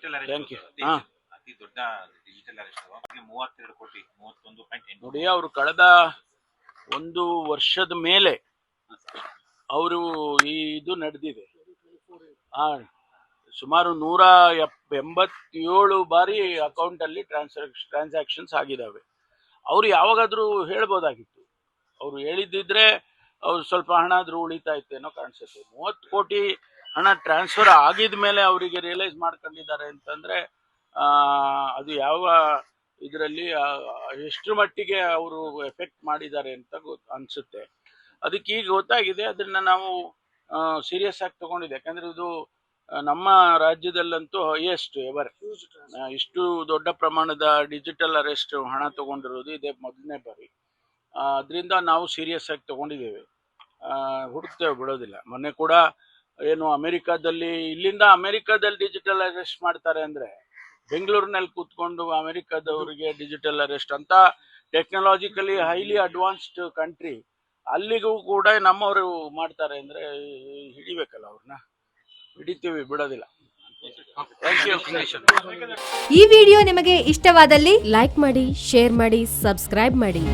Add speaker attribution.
Speaker 1: Digital
Speaker 2: Thank you.
Speaker 1: Arrest
Speaker 2: ಹಾ.
Speaker 1: ಅತಿ ದೊಡ್ಡ ಡಿಜಿಟಲ್ ಅರೆಸ್ಟ್ ಮೂವತ್ತೆರಡು ಕೋಟಿ ಮೂವತ್ತೊಂದು ಪಾಯಿಂಟ್ ಎಂಟು
Speaker 2: ನೋಡಿ ಅವರು ಕಳೆದ ಒಂದು ವರ್ಷದ ಮೇಲೆ ಅವರು ಈ ಇದು ನಡೆದಿದೆ. ಆ ಸುಮಾರು ನೂರ ಎಪ್ ಎಂಬತ್ತೇಳು ಬಾರಿ ಅಕೌಂಟ್ ಅಲ್ಲಿ ಟ್ರಾನ್ಸಾಕ್ಷ ಟ್ರಾನ್ಸಾಕ್ಷನ್ಸ್ ಆಗಿದ್ದಾವೆ ಅವ್ರು ಯಾವಾಗಾದ್ರೂ ಹೇಳ್ಬೋದಾಗಿತ್ತು. ಅವ್ರು ಹೇಳಿದ್ದಿದ್ರೆ ಅವ್ರು ಸ್ವಲ್ಪ ಹಣ ಆದ್ರೂ ಉಳಿತಾ ಇತ್ತೇನೋ ಕಾಣಿಸುತ್ತೆ. ಮೂವತ್ತು ಕೋಟಿ ಹಣ ಟ್ರಾನ್ಸ್ಫರ್ ಆಗಿದ ಮೇಲೆ ಅವರಿಗೆ ರಿಯಲೈಸ್ ಮಾಡ್ಕೊಂಡಿದ್ದಾರೆ ಅಂತಂದ್ರೆ ಆ, ಅದು ಯಾವ ಇದರಲ್ಲಿ ಎಷ್ಟು ಮಟ್ಟಿಗೆ ಅವರು ಎಫೆಕ್ಟ್ ಮಾಡಿದ್ದಾರೆ ಅಂತ ಅನ್ಸುತ್ತೆ. ಅದಕ್ಕೆ ಈಗ ಗೊತ್ತಾಗಿದೆ ಅದನ್ನ ನಾವು ಸೀರಿಯಸ್ ಆಗಿ ತಗೊಂಡಿದೆ ಯಾಕಂದ್ರೆ ಇದು ನಮ್ಮ ರಾಜ್ಯದಲ್ಲಂತೂ ಹೈಯೆಸ್ಟ್ ಎವರ್ ಇಷ್ಟು ದೊಡ್ಡ ಪ್ರಮಾಣದ ಡಿಜಿಟಲ್ ಅರೆಸ್ಟ್ ಹಣ ತಗೊಂಡಿರೋದು ಇದೇ ಮೊದಲನೇ ಬಾರಿ. ಅದರಿಂದ ನಾವು ಸೀರಿಯಸ್ ಆಗಿ ತಗೊಂಡಿದ್ದೇವೆ. ಹುಡುಕ್ತೇವೆ ಬಿಡೋದಿಲ್ಲ. ಮೊನ್ನೆ ಕೂಡ ಏನು ಅಮೆರಿಕಾದಲ್ಲಿ, ಇಲ್ಲಿಂದ ಅಮೆರಿಕಾದಲ್ಲಿ ಡಿಜಿಟಲ್ ಅರೆಸ್ಟ್ ಮಾಡ್ತಾರೆ ಅಂದ್ರೆ ಬೆಂಗಳೂರಿನಲ್ಲಿ ಕೂತ್ಕೊಂಡು ಅಮೆರಿಕಾದವರಿಗೆ ಡಿಜಿಟಲ್ ಅರೆಸ್ಟ್ ಅಂತ ಟೆಕ್ನಾಲಜಿಕಲಿ ಹೈಲಿ ಅಡ್ವಾನ್ಸ್ಡ್ ಕಂಟ್ರಿ ಅಲ್ಲಿಗೂ ಕೂಡ ನಮ್ಮವರು ಮಾಡ್ತಾರೆ ಅಂದ್ರೆ ಹಿಡಿಬೇಕಲ್ಲ ಅವ್ರನ್ನ? ಹಿಡಿತೀವಿ, ಬಿಡೋದಿಲ್ಲ.
Speaker 3: ಈ ವಿಡಿಯೋ ನಿಮಗೆ ಇಷ್ಟವಾದಲ್ಲಿ ಲೈಕ್ ಮಾಡಿ ಶೇರ್ ಮಾಡಿ ಸಬ್ಸ್ಕ್ರೈಬ್ ಮಾಡಿ.